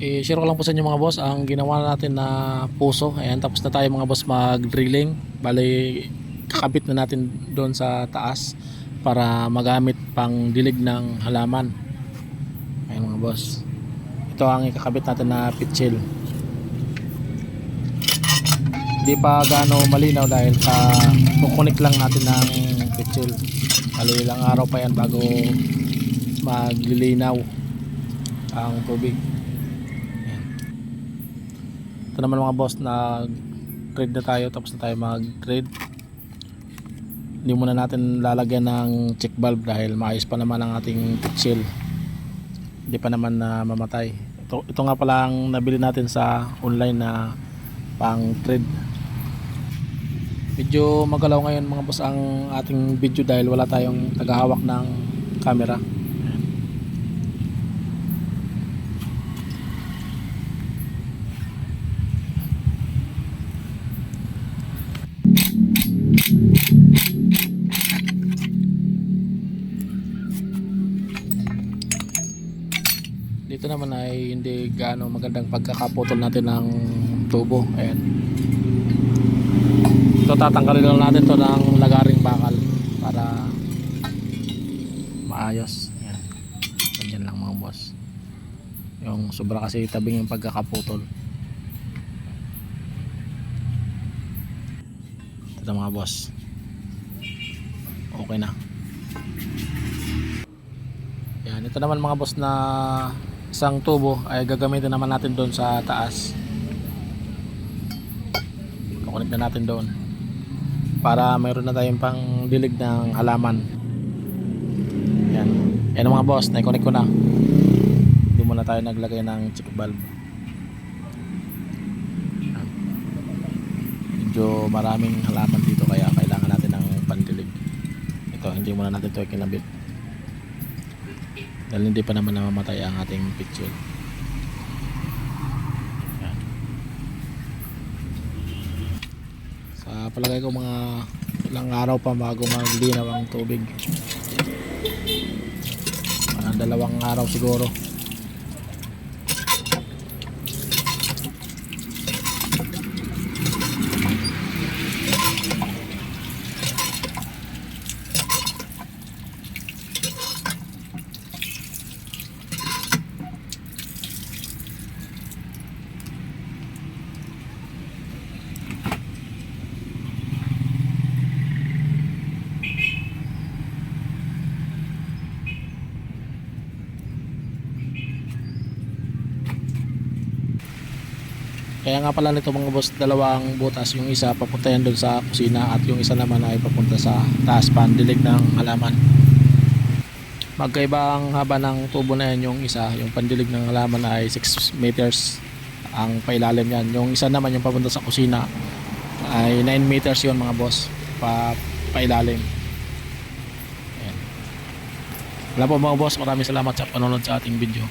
i-share ko lang po sa inyo mga boss ang ginawa natin na puso. Ayan, tapos na tayo mga boss mag-drilling. Bali, kakabit na natin doon sa taas para magamit pang dilig ng halaman. Ayan mga boss. Ito ang ikakabit natin na pitchil. Hindi pa gaano malinaw dahil sa kukunik lang natin ng pitchil. Bali, ilang araw pa yan bago maglilinaw ang tubig. Ito naman mga boss na trade na tayo tapos na tayo mag-trade. Hindi muna natin lalagyan ng check valve dahil maayos pa naman ang ating chill. Hindi pa naman na mamatay. Ito, ito nga pala ang nabili natin sa online na pang trade. Medyo magalaw ngayon mga boss ang ating video dahil wala tayong tagahawak ng camera. Dito naman ay hindi gaano magandang pagkakaputol natin ng tubo. Ayan. Ito tatanggalin lang natin to ng lagaring bakal para maayos. Ayan. Ganyan lang mga boss. Yung sobra kasi tabing yung pagkakaputol. Ito mga boss. Okay na. Yan ito naman mga boss na isang tubo ay gagamitin naman natin doon sa taas. Kukunik na natin doon. Para mayroon na tayong pang dilig ng halaman. Yan. Yan mga boss naikunik ko na. Hindi muna tayo naglagay ng check valve. Medyo maraming halaman dito kaya kailangan natin ng pandilig. Ito hindi muna natin ito kinabit dahil hindi pa naman namamatay ang ating picture. Yan. sa palagay ko mga ilang araw pa bago maglinaw ang tubig. Mga dalawang araw siguro Kaya nga pala nito mga boss, dalawang butas. Yung isa papunta yan doon sa kusina at yung isa naman ay papunta sa taas pandilig ng halaman. Magkaiba ang haba ng tubo na yan. Yung isa, yung pandilig ng halaman ay 6 meters ang pailalim yan. Yung isa naman yung papunta sa kusina ay 9 meters yon mga boss pa pailalim. Ayan. Wala po mga boss, maraming salamat sa panonood sa ating video.